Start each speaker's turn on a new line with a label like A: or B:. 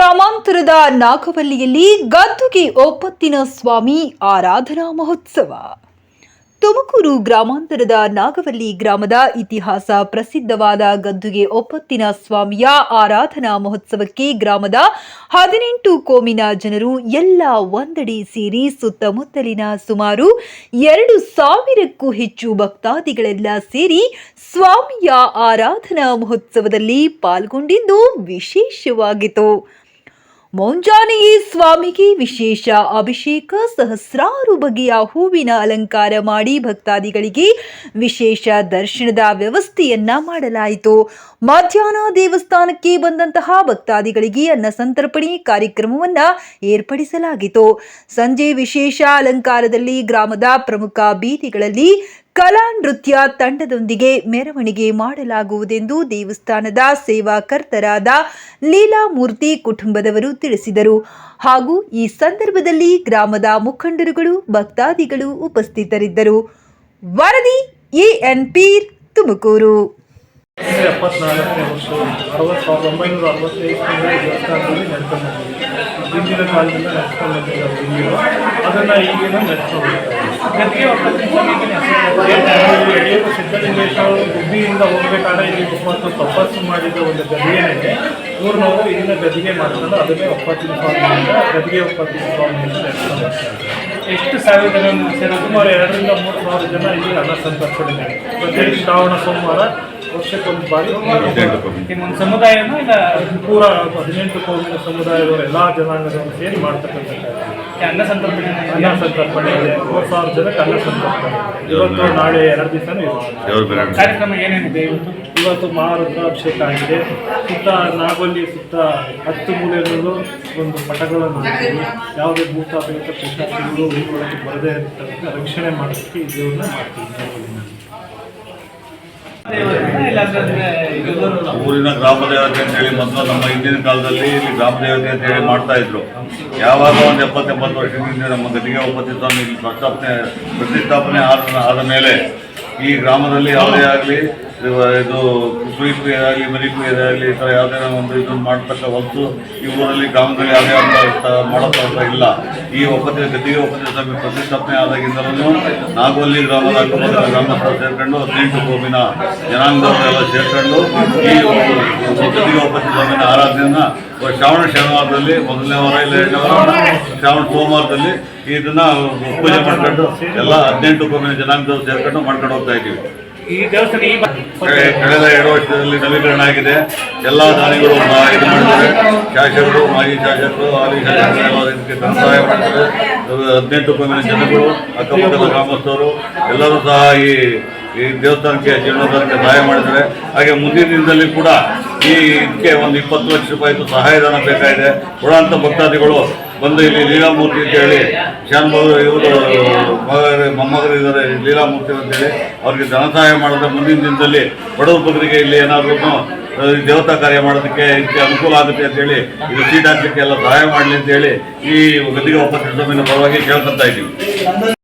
A: ಗ್ರಾಮಾಂತರದ ನಾಗವಲ್ಲಿಯಲ್ಲಿ ಗದ್ದುಗೆ ಒಪ್ಪತ್ತಿನ ಸ್ವಾಮಿ ಆರಾಧನಾ ಮಹೋತ್ಸವ. ತುಮಕೂರು ಗ್ರಾಮಾಂತರದ ನಾಗವಲ್ಲಿ ಗ್ರಾಮದ ಇತಿಹಾಸ ಪ್ರಸಿದ್ಧವಾದ ಗದ್ದುಗೆ ಒಪ್ಪತ್ತಿನ ಸ್ವಾಮಿಯ ಆರಾಧನಾ ಮಹೋತ್ಸವಕ್ಕೆ ಗ್ರಾಮದ ಹದಿನೆಂಟು ಕೋಮಿನ ಜನರು ಎಲ್ಲ ಒಂದಡಿ ಸೇರಿ ಸುತ್ತಮುತ್ತಲಿನ ಸುಮಾರು ಎರಡು ಸಾವಿರಕ್ಕೂ ಹೆಚ್ಚು ಭಕ್ತಾದಿಗಳೆಲ್ಲ ಸೇರಿ ಸ್ವಾಮಿಯ ಆರಾಧನಾ ಮಹೋತ್ಸವದಲ್ಲಿ ಪಾಲ್ಗೊಂಡಿದ್ದು ವಿಶೇಷವಾಗಿತ್ತು. ಮುಂಜಾನೆಯೇ ಸ್ವಾಮಿಗೆ ವಿಶೇಷ ಅಭಿಷೇಕ, ಸಹಸ್ರಾರು ಬಗೆಯ ಹೂವಿನ ಅಲಂಕಾರ ಮಾಡಿ ಭಕ್ತಾದಿಗಳಿಗೆ ವಿಶೇಷ ದರ್ಶನದ ವ್ಯವಸ್ಥೆಯನ್ನ ಮಾಡಲಾಯಿತು. ಮಧ್ಯಾಹ್ನ ದೇವಸ್ಥಾನಕ್ಕೆ ಬಂದಂತಹ ಭಕ್ತಾದಿಗಳಿಗೆ ಅನ್ನ ಸಂತರ್ಪಣೆ ಕಾರ್ಯಕ್ರಮವನ್ನ ಏರ್ಪಡಿಸಲಾಗಿತ್ತು. ಸಂಜೆ ವಿಶೇಷ ಅಲಂಕಾರದಲ್ಲಿ ಗ್ರಾಮದ ಪ್ರಮುಖ ಬೀದಿಗಳಲ್ಲಿ ಕಲಾ ನೃತ್ಯ ತಂಡದೊಂದಿಗೆ ಮೆರವಣಿಗೆ ಮಾಡಲಾಗುವುದೆಂದು ದೇವಸ್ಥಾನದ ಸೇವಾಕರ್ತರಾದ ಲೀಲಾಮೂರ್ತಿ ಕುಟುಂಬದವರು ತಿಳಿಸಿದರು ಹಾಗೂ ಈ ಸಂದರ್ಭದಲ್ಲಿ ಗ್ರಾಮದ ಮುಖಂಡರುಗಳು ಭಕ್ತಾದಿಗಳು ಉಪಸ್ಥಿತರಿದ್ದರು ವರದಿ ಎಎನ್ ಪೀರ್ ತುಮಕೂರು
B: ಎಪ್ಪತ್ನಾಲ್ಕನೇ ವರ್ಷ ಸಾವಿರದ ಒಂಬೈನೂರ ಅರವತ್ತೈದರಿಂದ ದೇವಸ್ಥಾನದಲ್ಲಿ ಹಿಂದಿನ ಕಾಲದಿಂದ ಹಿಂದಿನ ಅದನ್ನು ಈಗಿನ ನಡ್ಕೊಂಡು ಯಡಿಯೂರು ಸಿದ್ಧಲಿಂಗೇಶ್ವರ ಗುಬ್ಬಿಯಿಂದ ಹೋಗ್ಬೇಕಾದ್ರೆ ಇಲ್ಲಿ ಮತ್ತು ತಪಸ್ಸು ಮಾಡಿದ ಒಂದು ಗದ್ದಿಗೆನೇ ಊರಿನವರು ಇಲ್ಲಿನ ಗದ್ದಿಗೆ ಮಾಡ್ಕೊಂಡು ಅದನ್ನೇ ಒಪ್ಪತ್ತಿನ ಸ್ವಾಮಿಯಿಂದ ಗದ್ದಿಗೆ ಒಪ್ಪತ್ತಿನ ಸ್ವಾಮಿಯಿಂದ ಬರ್ತಾರೆ ಎಷ್ಟು ಸಾವಿರ ಜನ ಸುಮಾರು ಎರಡರಿಂದ ಮೂರು ಸಾವಿರ ಜನ ಇಲ್ಲಿ ಅನ್ನ ಸಂತರ್ಪಡಿದ್ದಾರೆ ಪ್ರತಿ ಶ್ರಾವಣ, ಸೋಮವಾರ ವರ್ಷಕ್ಕೊಂದು ಬಾರಿ ಒಂದು ಸಮುದಾಯನ ಇಲ್ಲ, ಪೂರ ಹದಿನೆಂಟು ಕೋಮಿನ ಸಮುದಾಯದವರು ಎಲ್ಲ ಜನಾಂಗದವರು ಸೇರಿ ಮಾಡ್ತಕ್ಕಂಥ ಅನ್ನ ಸಂತರ್ಪಣೆ ಅನ್ನ ಸಂತರ್ಪಣೆ. ಇದೆ ಮೂರು ಸಾವಿರ ಜನಕ್ಕೆ ಅನ್ನ ಸಂತರ್ಪಣೆ. ಇವತ್ತು ನಾಳೆ ಎರಡು ದಿವಸನೂ ಇದೆ. ಕಾರ್ಯಕ್ರಮ ಏನೇನಿದೆ ಇವತ್ತು? ಇವತ್ತು ಮಹಾರುದ್ರಾಭಿಷೇಕ ಆಗಿದೆ. ಸುತ್ತ ನಾಗೊಲ್ಲಿ ಸುತ್ತ ಹತ್ತು ಮೂಲೆಗಳು ಒಂದು ಪಟಗಳನ್ನು ಹಾಕಿದ್ದೀವಿ ಯಾವುದೇ ಭೂತ ಪ್ರೇತ ಊರೊಳಗೆ ಬರದೇ ಇರತಕ್ಕಂಥ ರಕ್ಷಣೆ ಮಾಡೋದಕ್ಕೆ ಈ ದೇವ್ರನ್ನ ಮಾಡ್ತೀವಿ.
C: ಊರಿನ ಗ್ರಾಮ ದೇವತೆ ಅಂತೇಳಿ ಮೊದಲು ನಮ್ಮ ಹಿಂದಿನ ಕಾಲದಲ್ಲಿ ಇಲ್ಲಿ ಗ್ರಾಮ ದೇವತೆ ಅಂತ ಹೇಳಿ ಮಾಡ್ತಾ ಇದ್ರು. ಯಾವಾಗ ಒಂದು ಎಪ್ಪತ್ತೆಂಬತ್ತು ವರ್ಷದಿಂದ ನಮ್ಮ ಗದಿಗೆ ಒಪ್ಪತ್ತಿ ಸ್ವಾಮಿ ಇಲ್ಲಿ ಪ್ರತಿಷ್ಠಾಪನೆ ಆದ ಮೇಲೆ ಈ ಗ್ರಾಮದಲ್ಲಿ ಯಾವುದೇ ಆಗಲಿ ಇದು ಕುರಿ ಆಗಲಿ ಮರಿ ಆಗಲಿ, ಈ ಥರ ಯಾವುದೇ ಒಂದು ಇದನ್ನು ಮಾಡ್ತಕ್ಕ ಹೊತ್ತು ಈ ಊರಲ್ಲಿ ಗ್ರಾಮದಲ್ಲಿ ಯಾವುದೇ ಅಂತ ಮಾಡೋ ಥರ ಇಲ್ಲ. ಈ ಒಪ್ಪತ್ತಿನ ಗದ್ದಿಗೆ ಒಪ್ಪತ್ತಿನ ಸಭೆ ಪ್ರತಿಷ್ಠಾಪನೆ ಆದಾಗಿಂದಲೂ ನಾಗೋಲ್ಲಿ ಗ್ರಾಮದ ಅಕ್ಕಪಕ್ಕದ ಗ್ರಾಮಸ್ಥರು ಸೇರ್ಕೊಂಡು ಹದಿನೆಂಟು ಕೋಮಿನ ಜನಾಂಗದವರೆಲ್ಲ ಸೇರ್ಕೊಂಡು ಈ ಗದ್ದಿಗೆ ಒಪ್ಪತ್ತಿನ ಸಭೆಯ ಆರಾಧನೆಯನ್ನ ಶ್ರಾವಣ ಶನಿವಾರದಲ್ಲಿ, ಮೊದಲನೇ ವಾರ ಇಲ್ಲ, ಎರಡನೇ ವಾರ ಶ್ರಾವಣ ಸೋಮವಾರದಲ್ಲಿ ಇದನ್ನ ಪೂಜೆ ಮಾಡ್ಕೊಂಡು ಎಲ್ಲ ಹದಿನೆಂಟು ಕೋಮಿನ ಜನಾಂಗದವರು ಸೇರ್ಕೊಂಡು ಮಾಡ್ಕೊಂಡು ಹೋಗ್ತಾ ಇದ್ದೀವಿ.
B: ಈ ದೇವಸ್ಥಾನ ಈ
C: ಕಳೆ- ಕಳೆದ ಎರಡು ವರ್ಷದಲ್ಲಿ ನವೀಕರಣ ಆಗಿದೆ. ಎಲ್ಲ ದಾನಿಗಳು ಇದು ಮಾಡಿದ್ದಾರೆ ಶಾಸಕರು, ಮಾಜಿ ಶಾಸಕರು, ಹಾಲಿ ಶಾಸಕರು ಇದಕ್ಕೆ ಮಾಡ್ತಾರೆ. ಹದಿನೆಂಟು ಮಂದಿ ಜನಗಳು, ಅಕ್ಕಪಕ್ಕದ ಗ್ರಾಮಸ್ಥರು, ಎಲ್ಲರೂ ಸಹ ಈ ಈ ದೇವಸ್ಥಾನಕ್ಕೆ ಜೀರ್ಣೋದ್ಧಾರಕ್ಕೆ ಸಹಾಯ ಮಾಡಿದ್ದಾರೆ. ಹಾಗೆ ಮುಂದಿನ ದಿನದಲ್ಲಿ ಕೂಡ ಈ ಇದಕ್ಕೆ ಒಂದು ಇಪ್ಪತ್ತು ಲಕ್ಷ ರೂಪಾಯಿ ಸಹಾಯಧನ ಬೇಕಾಗಿದೆ. ಕೊಡುವಂಥ ಭಕ್ತಾದಿಗಳು ಬಂದು ಇಲ್ಲಿ ಲೀಲಾಮೂರ್ತಿ ಅಂತ ಹೇಳಿ ಶಾನ್ಭಾಗ ಇವರು ಮಗ ಮೊಮ್ಮಗರು ಇದ್ದಾರೆ, ಲೀಲಾಮೂರ್ತಿ ಅಂತೇಳಿ ಅವ್ರಿಗೆ ಧನ ಸಹಾಯ ಮಾಡಿದ್ರೆ ಮುಂದಿನ ದಿನದಲ್ಲಿ ಬಡವ ಬಗ್ಗರಿಗೆ ಇಲ್ಲಿ ಏನಾದ್ರೂ ದೇವತಾ ಕಾರ್ಯ ಮಾಡೋದಕ್ಕೆ ಇದಕ್ಕೆ ಅನುಕೂಲ ಆಗುತ್ತೆ ಅಂತೇಳಿ ಇದು ಸೀಟ್ ಹಾಕ್ಲಿಕ್ಕೆ ಎಲ್ಲ ಸಹಾಯ ಮಾಡಲಿ ಅಂತೇಳಿ ಈ ಗದಿಗೆ ವಾಪಸ್ ಪರವಾಗಿ ಕೇಳ್ಕೊತಾ ಇದ್ದೀವಿ.